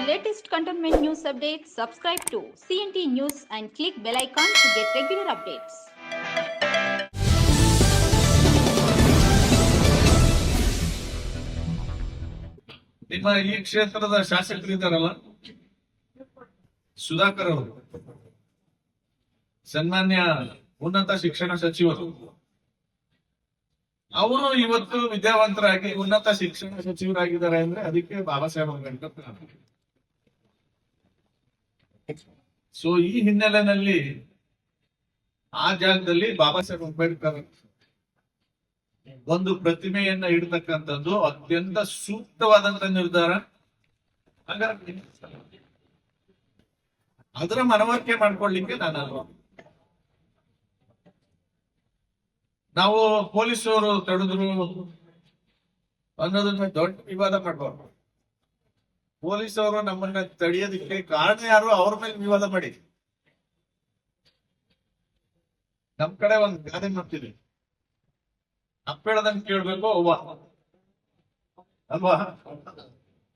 Latest cantonment news updates, subscribe to CNT News and click bell icon to get regular updates. ನಿಮ್ಮ ಈ ಕ್ಷೇತ್ರದ ಶಾಸಕರಿದ್ದಾರಲ್ಲ ಸುಧಾಕರ್ ಅವರು ಸನ್ಮಾನ್ಯ ಉನ್ನತ ಶಿಕ್ಷಣ ಸಚಿವರು ಅವರು ಇವತ್ತು ವಿದ್ಯಾವಂತರಾಗಿ ಉನ್ನತ ಶಿಕ್ಷಣ ಸಚಿವರಾಗಿದ್ದಾರೆ ಅಂದ್ರೆ ಅದಕ್ಕೆ ಬಾಬಾ ಸಾಹೇಬ್ ಅಂಬೇಡ್ಕರ್. ಸೊ ಈ ಹಿನ್ನೆಲೆಯಲ್ಲಿ ಆ ಜಾಗದಲ್ಲಿ ಬಾಬಾ ಸಾಹೇಬ್ ಅಂಬೇಡ್ಕರ್ ಒಂದು ಪ್ರತಿಮೆಯನ್ನ ಇಡ್ತಕ್ಕಂಥದ್ದು ಅತ್ಯಂತ ಸೂಕ್ತವಾದಂತ ನಿರ್ಧಾರ. ಅದರ ಮನವರಿಕೆ ಮಾಡ್ಕೊಳ್ಳಿಕ್ಕೆ ನಾನು ನಾವು ಪೊಲೀಸರು ತಡೆದ್ರು ಅನ್ನೋದನ್ನ ದೊಡ್ಡ ವಿವಾದ ಮಾಡ್ಬಾರ್ದು. ಪೊಲೀಸರು ನಮ್ಮನ್ನ ತಡೆಯೋದಕ್ಕೆ ಕಾರಣ ಯಾರು? ಅವ್ರ ಮೇಲೆ ವಿವಾದ ಮಾಡಿ. ನಮ್ ಕಡೆ ಒಂದ್ ಗಾದೆ ಮಾಡ್ತೀವಿ ಅಪ್ಪೇಳದಂಗ್ ಕೇಳ್ಬೇಕು, ಅವ್ವ. ಅಲ್ವಾ?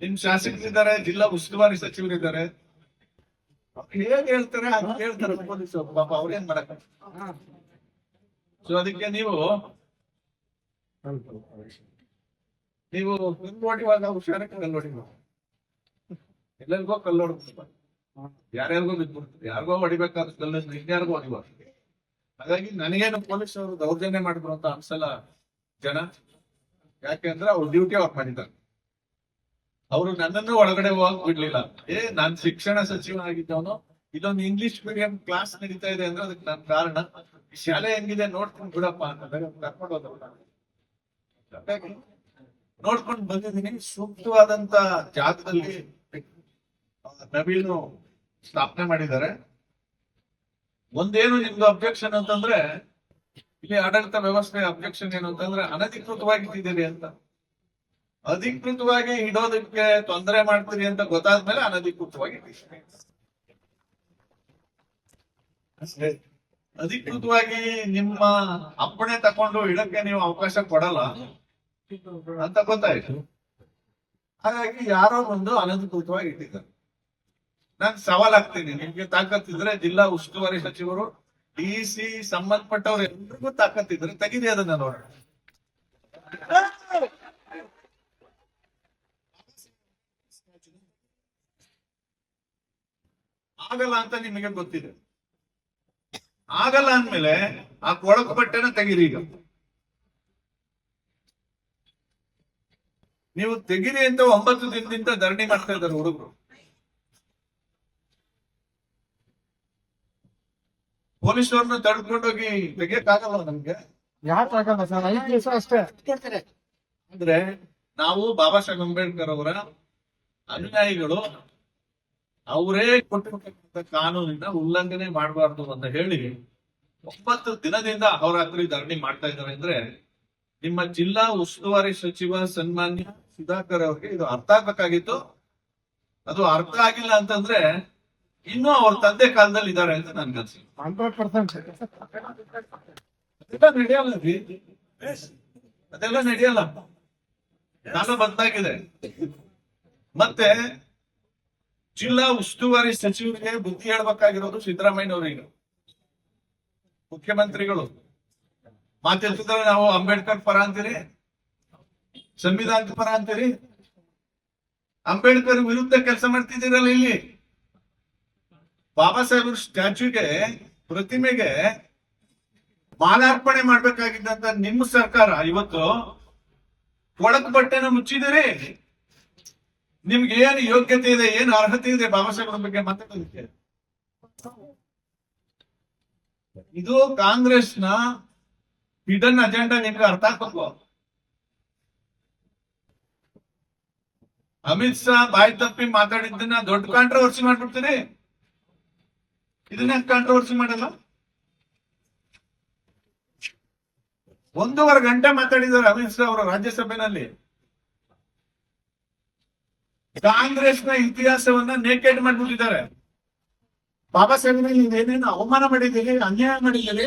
ನಿಮ್ ಶಾಸಕರಿದ್ದಾರೆ, ಜಿಲ್ಲಾ ಉಸ್ತುವಾರಿ ಸಚಿವರಿದ್ದಾರೆ. ಹೇಗ್ ಹೇಳ್ತಾರೆ ಅದ್ ಹೇಳ್ತಾರೆ ಪೊಲೀಸ್ ಪಾಪ ಅವ್ರೇನ್ ಮಾಡಕ್ ಸೊ ಅದಕ್ಕೆ ನೀವು ನೀವು ಹಿಂಗ್ ನೋಡಿವಾಗ ಹುಷಾರಕ್ಕೆ ನೋಡಿ ಎಲ್ಲರಿಗೋ ಕಲ್ಲು ಹೊಡ್ಬೇಕು ಯಾರ್ಯಾರಿಗೋ ಬಿದ್ಬಿಡ್ತಾರೆ ಯಾರಿಗೋ ಹೊಡಿಬೇಕಾದ ಕಲ್ಲು ಇನ್ಯಾರಿಗೋ ಹೊಡಿಬಾರ್ದು. ಹಾಗಾಗಿ ನನಗೇನು ಪೊಲೀಸ್ ಅವರು ದೌರ್ಜನ್ಯ ಮಾಡಿದ್ರು ಅಂತ ಅನ್ಸಲ್ಲ ಜನ. ಯಾಕೆಂದ್ರೆ ಅವ್ರ ಡ್ಯೂಟಿ ಅವ್ರು ಮಾಡಿದ್ದಾರೆ. ಅವರು ನನ್ನನ್ನು ಒಳಗಡೆ ಹೋಗಕ್ ಬಿಡ್ಲಿಲ್ಲ. ಏ, ನಾನ್ ಶಿಕ್ಷಣ ಸಚಿವ ಆಗಿದ್ದವನು, ಇದೊಂದು ಇಂಗ್ಲಿಷ್ ಮೀಡಿಯಂ ಕ್ಲಾಸ್ ನಡೀತಾ ಇದೆ ಅಂದ್ರೆ ಅದಕ್ಕೆ ನನ್ ಕಾರಣ. ಶಾಲೆ ಹೆಂಗಿದೆ ನೋಡ್ಕೊಂಡು ಬಿಡಪ್ಪ ಅಂತ ಕರ್ಕೊಂಡು ಹೋದ್ರು. ನೋಡ್ಕೊಂಡು ಬಂದಿದ್ದೀನಿ. ಸೂಕ್ತವಾದಂತ ಜಾಗದಲ್ಲಿ ನವೀನು ಸ್ಥಾಪನೆ ಮಾಡಿದ್ದಾರೆ. ಒಂದೇನು ನಿಮ್ದು ಅಬ್ಜೆಕ್ಷನ್ ಅಂತಂದ್ರೆ, ಇಲ್ಲಿ ಆಡಳಿತ ವ್ಯವಸ್ಥೆ ಅಬ್ಜೆಕ್ಷನ್ ಏನು ಅಂತಂದ್ರೆ ಅನಧಿಕೃತವಾಗಿ ಇಟ್ಟಿದ್ದೀರಿ ಅಂತ. ಅಧಿಕೃತವಾಗಿ ಇಡೋದಕ್ಕೆ ತೊಂದರೆ ಮಾಡ್ತೀರಿ ಅಂತ ಗೊತ್ತಾದ್ಮೇಲೆ ಅನಧಿಕೃತವಾಗಿ ಅಧಿಕೃತವಾಗಿ ನಿಮ್ಮ ಅಪ್ಪಣೆ ತಕೊಂಡು ಇಡಕ್ಕೆ ನೀವು ಅವಕಾಶ ಕೊಡಲ್ಲ. ಅಂತ ಗೊತ್ತಾಯ್ತು. ಹಾಗಾಗಿ ಯಾರೋ ಒಂದು ಅನಧಿಕೃತವಾಗಿ ಇಟ್ಟಿದ್ದಾರೆ ನಾನ್ ಹಾಕ್ತೀನಿ ನಿಮ್ಗೆ ತಾಕತ್ತಿದ್ರೆ ಜಿಲ್ಲಾ ಉಸ್ತುವಾರಿ ಸಚಿವರು ಡಿ ಸಿ ಸಂಬಂಧಪಟ್ಟವ್ರು ಎಲ್ರಿಗೂ ತಾಕತ್ತಿದ್ರೆ ತೆಗೀರಿ ಅದನ್ನ ನೋಡೋಣ. ಆಗಲ್ಲ ಅಂತ ನಿಮಗೆ ಗೊತ್ತಿದೆ. ಆಗಲ್ಲ ಅಂದ್ಮೇಲೆ ಆ ಕೊಳಕು ಬಟ್ಟೆನ ತೆಗೀರಿ ಈಗ. ನೀವು ತೆಗೀರಿ ಅಂತ ಒಂಬತ್ತು ದಿನದಿಂದ ಧರಣಿ ಮಾಡ್ತಾ ಇದ್ದಾರೆ ಹುಡುಗರು. ಪೊಲೀಸರನ್ನ ತಡ್ಕೊಂಡೋಗಿ ತೆಗಿಯಕ್ಕಾಗಲ್ಲ ನಮ್ಗೆ. ಯಾಕಾಗಲ್ಲ ಆಗಲ್ಲ ಸರ್? ಐದು ದಿವಸ ಅಷ್ಟೇ. ಅಂದ್ರೆ ನಾವು ಬಾಬಾ ಸಾಹೇಬ್ ಅಂಬೇಡ್ಕರ್ ಅವರ ಅನುಯಾಯಿಗಳು. ಅವರೇ ಕೊಟ್ಟಿರ್ತಕ್ಕಂಥ ಕಾನೂನಿನ ಉಲ್ಲಂಘನೆ ಮಾಡಬಾರ್ದು ಅಂತ ಹೇಳಿ ಒಂಬತ್ತು ದಿನದಿಂದ ಅಹೋರಾತ್ರಿ ಧರಣಿ ಮಾಡ್ತಾ ಇದ್ದಾರೆ ಅಂದ್ರೆ ನಿಮ್ಮ ಜಿಲ್ಲಾ ಉಸ್ತುವಾರಿ ಸಚಿವ ಸನ್ಮಾನ್ಯ ಸುಧಾಕರ್ ಅವರಿಗೆ ಇದು ಅರ್ಥ ಆಗ್ಬೇಕಾಗಿತ್ತು. ಅದು ಅರ್ಥ ಆಗಿಲ್ಲ ಅಂತಂದ್ರೆ ಇನ್ನೂ ಅವ್ರ ತಂದೆ ಕಾಲದಲ್ಲಿ ಇದ್ದಾರೆ ಅಂತ ನನ್ಗೆ ಹಂಡ್ರೆಡ್ ಪರ್ಸೆಂಟ್. ಅದೆಲ್ಲ ನಡೆಯಲ್ಲ ರೀ? ಬಂದಾಗಿದೆ ನಡೆಯಲ್ಲ. ಕಾಲ ಬದಲಾಗಿದೆ ಮತ್ತೆ ಜಿಲ್ಲಾ ಉಸ್ತುವಾರಿ ಸಚಿವರಿಗೆ ಬುದ್ಧಿ ಹೇಳ್ಬೇಕಾಗಿರೋದು ಸಿದ್ದರಾಮಯ್ಯನವರಿಗೆ. ಮುಖ್ಯಮಂತ್ರಿಗಳು. ಮಾತಾಡ್ತಿದ್ರೆ ನಾವು ಅಂಬೇಡ್ಕರ್ ಪರ ಅಂತೀರಿ? ಸಂವಿಧಾನದ ಪರ ಅಂತೀರಿ? ಅಂಬೇಡ್ಕರ್ ವಿರುದ್ಧ ಕೆಲಸ ಮಾಡ್ತಿದ್ದೀರಲ್ಲ ಇಲ್ಲಿ? ಬಾಬಾ ಸಾಹೇಬ್ ಸ್ಟ್ಯಾಚ್ಯೂಗೆ ಪ್ರತಿಮೆಗೆ ಮಾಲಾರ್ಪಣೆ ಮಾಡ್ಬೇಕಾಗಿದ್ದಂತ ನಿಮ್ಮ ಸರ್ಕಾರ ಇವತ್ತು ಒಳಕ್ ಬಟ್ಟೆನ ಮುಚ್ಚಿದಿರಿ ನಿಮ್ಗೆ ಏನು ಯೋಗ್ಯತೆ ಇದೆ, ಏನು ಅರ್ಹತೆ ಇದೆ ಬಾಬಾ ಸಾಹೇಬ್ರ ಬಗ್ಗೆ ಮಾತಾಡೋದಕ್ಕೆ ಇದು ಕಾಂಗ್ರೆಸ್ನ ಹಿಡನ್ ಅಜೆಂಡಾ, ನಿಮ್ಗೆ ಅರ್ಥ ಆಗ್ಬೇಕು. ಅಮಿತ್ ಶಾ, ಬಾಯಿ ತಪ್ಪಿ ಮಾತಾಡಿದ್ದನ್ನ ದೊಡ್ಡ ಕಾಂಟ್ರವರ್ಸಿ ಮಾಡ್ಬಿಡ್ತೀರಿ ಇದನ್ನ ಕಾಂಟ್ರವರ್ಸಿ ಮಾಡಲ್ಲ? ಒಂದೂವರೆ ಗಂಟೆ ಮಾತಾಡಿದ್ದಾರೆ ಅಮಿತ್ ಶಾ ಅವರು ರಾಜ್ಯಸಭೆನಲ್ಲಿ. ನ ಇತಿಹಾಸವನ್ನ ನೇಕೆಡ್ ಮಾಡ್ಬಿಟ್ಟಿದ್ದಾರೆ. ಬಾಬಾ ಸಾಹೇಬ್ ಏನೇನು ಅವಮಾನ ಮಾಡಿದ್ದೀರಿ, ಅನ್ಯಾಯ ಮಾಡಿದ್ದೀರಿ?